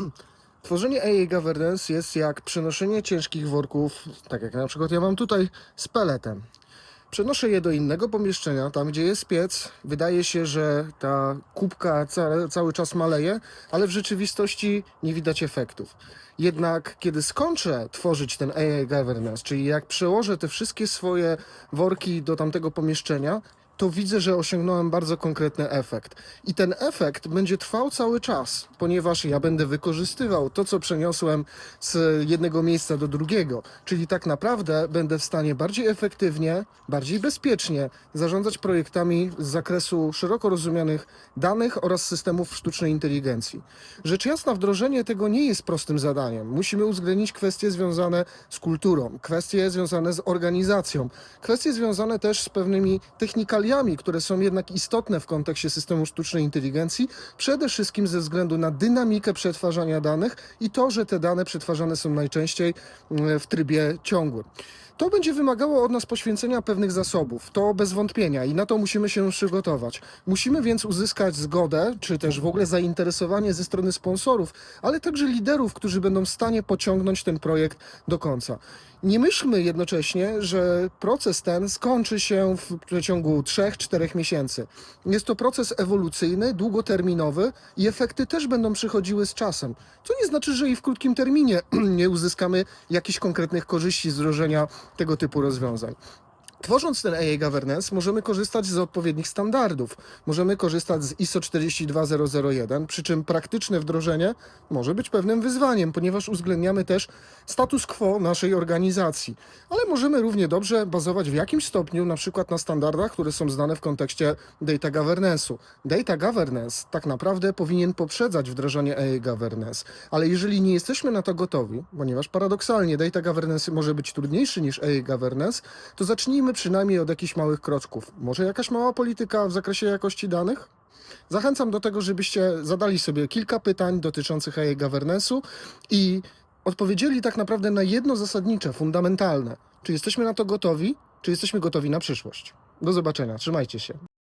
Tworzenie AA Governance jest jak przenoszenie ciężkich worków, tak jak na przykład ja mam tutaj z peletem. Przenoszę je do innego pomieszczenia, tam gdzie jest piec. Wydaje się, że ta kubka ca cały czas maleje, ale w rzeczywistości nie widać efektów. Jednak kiedy skończę tworzyć ten AA Governance, czyli jak przełożę te wszystkie swoje worki do tamtego pomieszczenia, to widzę, że osiągnąłem bardzo konkretny efekt. I ten efekt będzie trwał cały czas, ponieważ ja będę wykorzystywał to, co przeniosłem z jednego miejsca do drugiego. Czyli tak naprawdę będę w stanie bardziej efektywnie, bardziej bezpiecznie zarządzać projektami z zakresu szeroko rozumianych danych oraz systemów sztucznej inteligencji. Rzecz jasna, wdrożenie tego nie jest prostym zadaniem. Musimy uwzględnić kwestie związane z kulturą, kwestie związane z organizacją, kwestie związane też z pewnymi technikaliami, które są jednak istotne w kontekście systemu sztucznej inteligencji, przede wszystkim ze względu na dynamikę przetwarzania danych i to, że te dane przetwarzane są najczęściej mm, w trybie ciągłym. To będzie wymagało od nas poświęcenia pewnych zasobów, to bez wątpienia i na to musimy się przygotować. Musimy więc uzyskać zgodę, czy też w ogóle zainteresowanie ze strony sponsorów, ale także liderów, którzy będą w stanie pociągnąć ten projekt do końca. Nie myślmy jednocześnie, że proces ten skończy się w przeciągu 3-4 miesięcy. Jest to proces ewolucyjny, długoterminowy i efekty też będą przychodziły z czasem. Co nie znaczy, że i w krótkim terminie nie uzyskamy jakichś konkretnych korzyści z wdrożenia tego typu rozwiązań. Tworząc ten AA Governance, możemy korzystać z odpowiednich standardów. Możemy korzystać z ISO 42001, przy czym praktyczne wdrożenie może być pewnym wyzwaniem, ponieważ uwzględniamy też status quo naszej organizacji. Ale możemy równie dobrze bazować w jakimś stopniu na przykład na standardach, które są znane w kontekście data governance'u. Data governance tak naprawdę powinien poprzedzać wdrażanie AA Governance, ale jeżeli nie jesteśmy na to gotowi, ponieważ paradoksalnie data governance może być trudniejszy niż AA Governance, to zacznijmy przynajmniej od jakichś małych kroczków. Może jakaś mała polityka w zakresie jakości danych? Zachęcam do tego, żebyście zadali sobie kilka pytań dotyczących AI governance'u i odpowiedzieli tak naprawdę na jedno zasadnicze, fundamentalne. Czy jesteśmy na to gotowi? Czy jesteśmy gotowi na przyszłość? Do zobaczenia. Trzymajcie się.